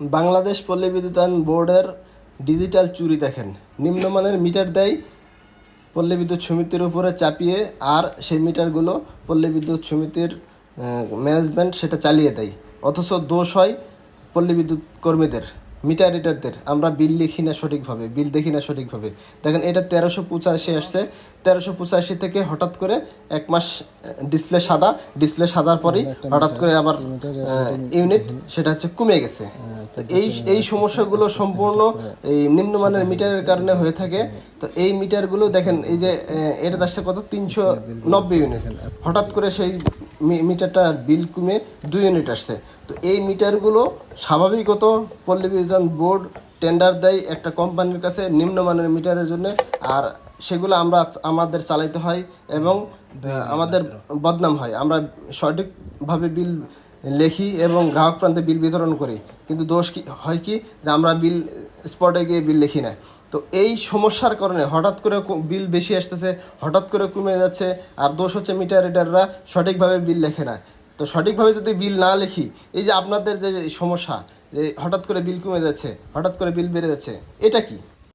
বাংলাদেশ পল্লী বিদ্যুতায়ন বোর্ডের ডিজিটাল চুরি দেখেন। নিম্নমানের মিটার দেয় পল্লী বিদ্যুৎ সমিতির উপরে চাপিয়ে আর সেই মিটারগুলো পল্লী বিদ্যুৎ সমিতির ম্যানেজমেন্ট সেটা চালিয়ে দেয়। অথচ দোষ হয় পল্লী বিদ্যুৎ কর্মীদের। মিটার রিডারদের আমরা বিল লিখি না সঠিকভাবে বিল দেখি না সঠিকভাবে। দেখেন এটা তেরোশো পঁচাশি আসছে। তেরোশো পঁচাশি থেকে হঠাৎ করে এক মাস ডিসপ্লে সাদা ডিসপ্লে সাদার পরেই হঠাৎ করে আবার ইউনিট সেটা হচ্ছে কমে গেছে। তো এই এই সমস্যাগুলো সম্পূর্ণ এই নিম্নমানের মিটারের কারণে হয়ে থাকে। তো এই মিটারগুলো দেখেন এই যে এটা আসছে কত? তিনশো নব্বই ইউনিট হঠাৎ করে সেই মিটারটা বিল কমে দুই ইউনিট আসছে। তো এই মিটারগুলো স্বাভাবিকত পল্লী বোর্ড টেন্ডার দেয় একটা কোম্পানির কাছে নিম্নমানের মিটারের জন্য, আর সেগুলো আমরা আমাদের চালাইতে হয় এবং আমাদের বদনাম হয়। আমরা সঠিকভাবে বিল লেখি এবং গ্রাহক প্রান্তে বিল বিতরণ করি। কিন্তু দোষ কি, হয় কি যে আমরা বিল স্পটে গিয়ে বিল লিখি না। তো এই সমস্যার কারণে হঠাৎ করে বিল বেশি আসতেছে, হঠাৎ করে কমে যাচ্ছে, আর দোষ হচ্ছে মিটার রিডাররা সঠিকভাবে বিল লেখে না। তো সঠিকভাবে যদি বিল না লিখি, এই যে আপনাদের যে সমস্যা, যে হঠাৎ করে বিল কমে যাচ্ছে, হঠাৎ করে বিল বেড়ে যাচ্ছে, এটা কি?